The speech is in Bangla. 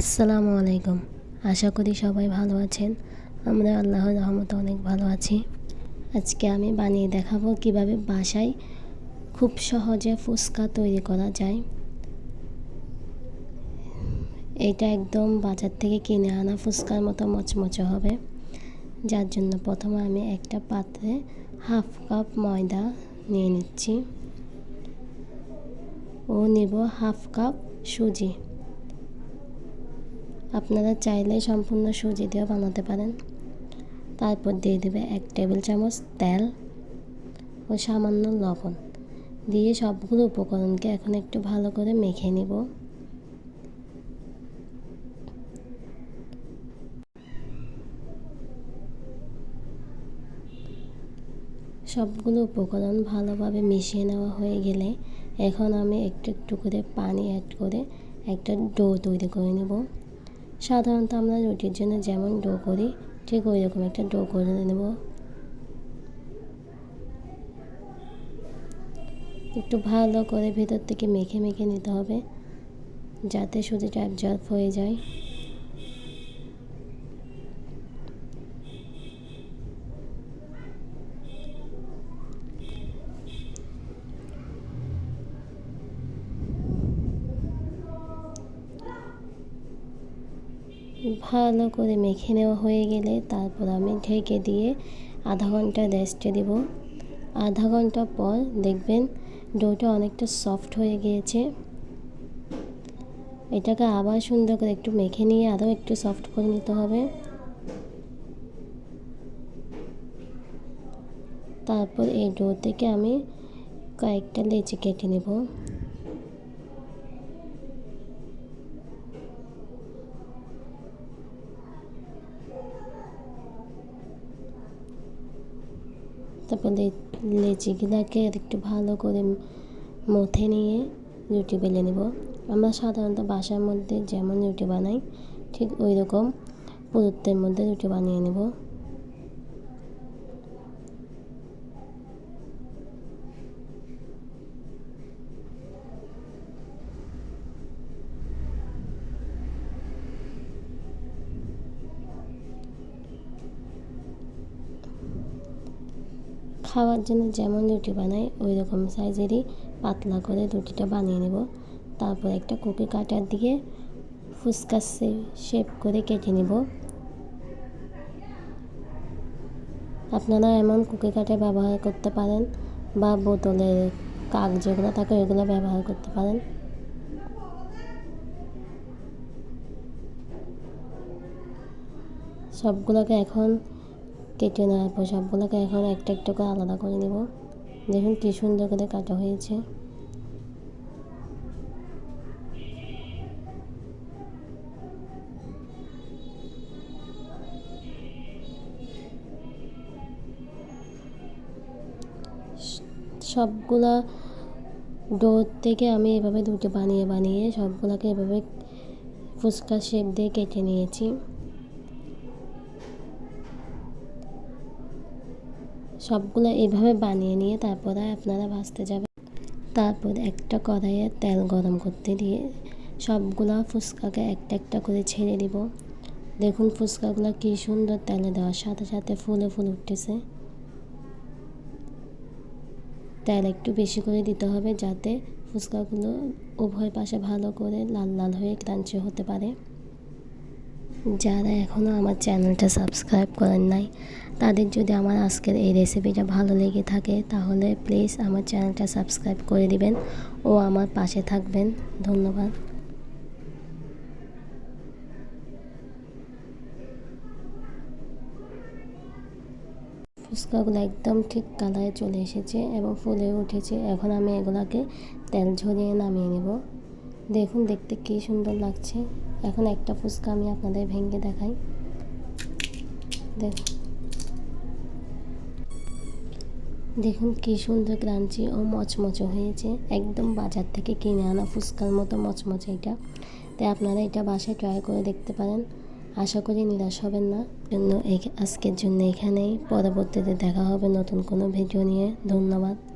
আসসালামু আলাইকুম। আশা করি সবাই ভালো আছেন। আমরা আল্লাহর রহমতে অনেক ভালো আছি। আজকে আমি বানিয়ে দেখাবো কীভাবে বাসায় খুব সহজে ফুচকা তৈরি করা যায়। এটা একদম বাজার থেকে কিনে আনা ফুচকার মতো মচমচে হবে। যার জন্য প্রথমে আমি একটা পাত্রে হাফ কাপ ময়দা নিয়ে নিচ্ছি। ও নেব হাফ কাপ সুজি। আপনারা চাইলে সম্পূর্ণ সুজি দিয়েও বানাতে পারেন। তারপর দিয়ে দেবে এক টেবিল চামচ তেল ও সামান্য লবণ। দিয়ে সবগুলো উপকরণকে এখন একটু ভালো করে মেখে নিব। সবগুলো উপকরণ ভালোভাবে মিশিয়ে নেওয়া হয়ে গেলে এখন আমি একটু একটু করে পানি অ্যাড করে একটা ডো তৈরি করে নেব। সাধারণত আমরা রুটির জন্য যেমন ডো করি, ঠিক ওই রকম একটা ডো করে নেব। একটু ভালো করে ভেতর থেকে মেখে মেখে নিতে হবে, যাতে সুজিটা অ্যাবজর্ব হয়ে যায়। ভালো করে মেখে নেওয়া হয়ে গেলে তারপর আমি ঢেকে দিয়ে আধা ঘণ্টা রেস্টে দেব। আধা ঘণ্টা পর দেখবেন ডোটা অনেকটা সফট হয়ে গিয়েছে। এটাকে আবার সুন্দর করে একটু মেখে নিয়ে আরও একটু সফট করে নিতে হবে। তারপর এই ডো থেকে আমি কয়েকটা লেচি কেটে নেব। তারপর লেচিগুলাকে একটু ভালো করে মথে নিয়ে রুটি বেলে নেব। আমরা সাধারণত বাসার মধ্যে যেমন রুটি বানাই, ঠিক ওই রকম পুরুত্বের মধ্যে রুটি বানিয়ে নেব। খাওয়ার জন্য যেমন রুটি বানাই ওই রকম সাইজেরই পাতলা করে রুটিটা বানিয়ে নেব। তারপর একটা কুকি কাটার দিয়ে ফুচকা শেপ করে কেটে নেব। আপনারা এমন কুকি কাটা ব্যবহার করতে পারেন বা বোতলের কাক যেগুলো থাকে ওইগুলো ব্যবহার করতে পারেন। সবগুলোকে এখন কেটে নেওয়ার পর সবগুলোকে এখন একটা একটা করে আলাদা করে নেব। দেখুন কী সুন্দর করে কাটা হয়েছে। সবগুলা ডো থেকে আমি এভাবে দুটো বানিয়ে বানিয়ে সবগুলোকে এভাবে ফুচকা শেপ দিয়ে কেটে নিয়েছি। সবগুলো এভাবে বানিয়ে নিয়ে তারপরে আপনারা ভাজতে যাবেন। তারপর একটা কড়াইয়ে তেল গরম করতে দিয়ে সবগুলো ফুচকাকে একটা একটা করে ছেড়ে দিব। দেখুন ফুচকাগুলো কী সুন্দর তেলে দেওয়ার সাথে সাথে ফুলে ফুল উঠতেছে। তেল একটু বেশি করে দিতে হবে যাতে ফুচকাগুলো উভয় পাশে ভালো করে লাল লাল হয়ে ক্রাঞ্চি হতে পারে। যারা এখনও আমার চ্যানেলটা সাবস্ক্রাইব করেন নাই, তাদের যদি আমার আজকের এই রেসিপিটা ভালো লেগে থাকে, তাহলে প্লিজ আমার চ্যানেলটা সাবস্ক্রাইব করে দিবেন ও আমার পাশে থাকবেন। ধন্যবাদ। ফুচকাগুলো একদম ঠিক কালারে চলে এসেছে এবং ফুলে উঠেছে। এখন আমি এগুলাকে তেল ঝরিয়ে নামিয়ে নেব। দেখুন, দেখতে কী সুন্দর লাগছে। এখন একটা ফুচকা আমি আপনাদের ভেঙে দেখাই। দেখুন। দেখুন কী সুন্দর ক্রাঞ্চি ও মচমচো হয়েছে। একদম বাজার থেকে কিনে আনা ফুচকার মতো মচমচে এটা। তাই আপনারা এটা বাসায় ট্রাই করে দেখতে পারেন। আশা করি নিরাশ হবেন না। জন্য আজকের জন্য এখানেই। পরবর্তীতে দেখা হবে নতুন কোনো ভিডিও নিয়ে। ধন্যবাদ।